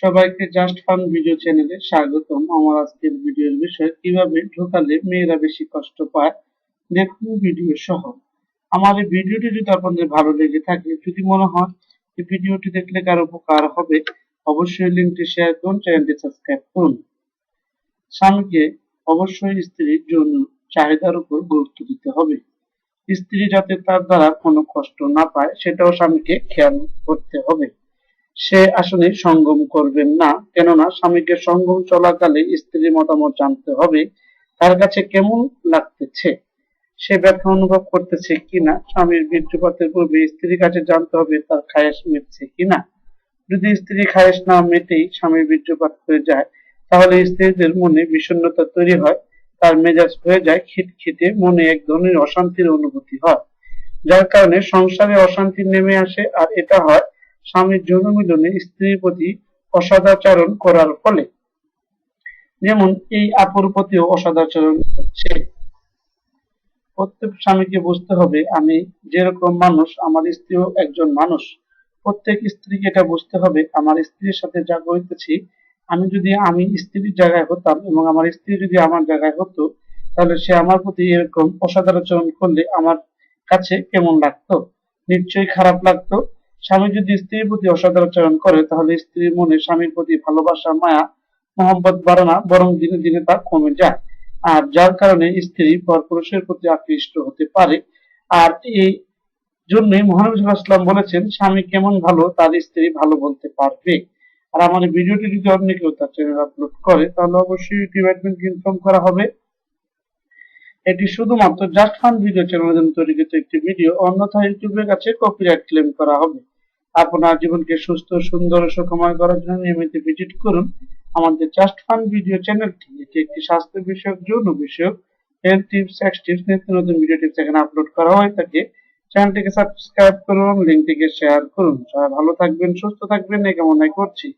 সবাইকে just fun video চ্যানেলে স্বাগতম। আমার আজকের ভিডিওর বিষয়, কীভাবে ঢোকালে মেয়েরা বেশি কষ্ট পায়? দেখুন ভিডিও সহ। আমার এই ভিডিওটি যদি আপনাদের ভালো লেগে থাকে, যদি মনে হয় ভিডিওটি দেখলে কার উপকার হবে, অবশ্যই লিঙ্কটি শেয়ার করুন চ্যানেলটি সাবস্ক্রাইব করুন। স্বামীকে অবশ্যই স্ত্রীর জন্য চাহিদার উপর গুরুত্ব দিতে হবে। স্ত্রী যাতে তার দ্বারা কোনো কষ্ট না পায়, সেটাও স্বামীকে খেয়াল করতে হবে। সে আসলে সঙ্গম করবেন না। কেননা স্বামীকে সঙ্গম চলাকালে স্ত্রীর মতামত জানতে হবে, তার কাছে কেমন লাগতেছে? সে ব্যথা অনুভব করতেছে কিনা? স্বামীর বীর্যপাতের পূর্বে স্ত্রীর কাছে জানতে হবে তার খায়েশ মিটছে কিনা? যদি স্ত্রী খায়েশ না মেটেই স্বামীর বীর্যপাত হয়ে যায়, তাহলে স্ত্রীদের মনে বিষণ্ণতা তৈরি হয়, তার মেজাজ হয়ে যায়, খিটখিটে মনে এক ধরনের অশান্তির অনুভূতি হয়, যার কারণে সংসারে অশান্তি নেমে আসে, আর এটা হয় স্বামীর যৌন মিলনে স্ত্রীর প্রতি অসদাচরণ করার ফলে। যেমন, এই আপুর প্রতিও অসদাচরণ হচ্ছে। প্রত্যেক স্বামীকে বুঝতে হবে, আমি যেরকম মানুষ, আমার স্ত্রীও একজন মানুষ। প্রত্যেক স্ত্রীকে এটা বুঝতে হবে, আমার স্ত্রীর সাথে যা করতেছি আমি যদি আমি স্ত্রীর জায়গায় হতাম এবং আমার স্ত্রী যদি আমার জায়গায় হতো, তাহলে সে আমার প্রতি এরকম অসাধারণ করলে আমার কাছে কেমন লাগতো? নিশ্চয়ই খারাপ লাগতো। স্বামী যদি স্ত্রীর প্রতি অসদাচরণ করে, তাহলে স্ত্রীর মনে স্বামীর প্রতি ভালোবাসা, মায়া মোহাম্মত বাড়ে না বরং দিনে দিনে তা কমে যায়। আর যার কারণে স্ত্রী পরপুরুষের প্রতি আকৃষ্ট হতে পারে। আর এই জন্যই মহানবী সাল্লাম বলেছেন, স্বামী কেমন ভালো, তার স্ত্রী ভালো বলতে পারবে। আর আমার ভিডিওটি যদি অন্য কেউ তার চ্যানেল আপলোড করে, তাহলে অবশ্যই অ্যাডমিনকে ইনফর্ম করা হবে। এটি শুধুমাত্র জাস্ট ফান ভিডিও চ্যানেলের জন্য তৈরিকৃত একটি ভিডিও, অন্যথায় ইউটিউবের কাছে কপিরাইট ক্লেম করা হবে। আপনার জীবনকে সুস্থ, সুন্দর ও সুখময় করার জন্য নিয়মিত ভিজিট করুন আমাদের জাস্ট ফান ভিডিও চ্যানেলটি এটি একটি স্বাস্থ্য বিষয়ক, যৌন বিষয়ক হেলথ টিপস সেক্স টিপস নিত্য নতুন ভিডিও টিপস এখানে আপলোড করা হয়। থাকে চ্যানেলটিকে সাবস্ক্রাইব করুন লিঙ্কটিকে শেয়ার করুন। সবাই ভালো থাকবেন, সুস্থ থাকবেন। এই কামনাই করছি।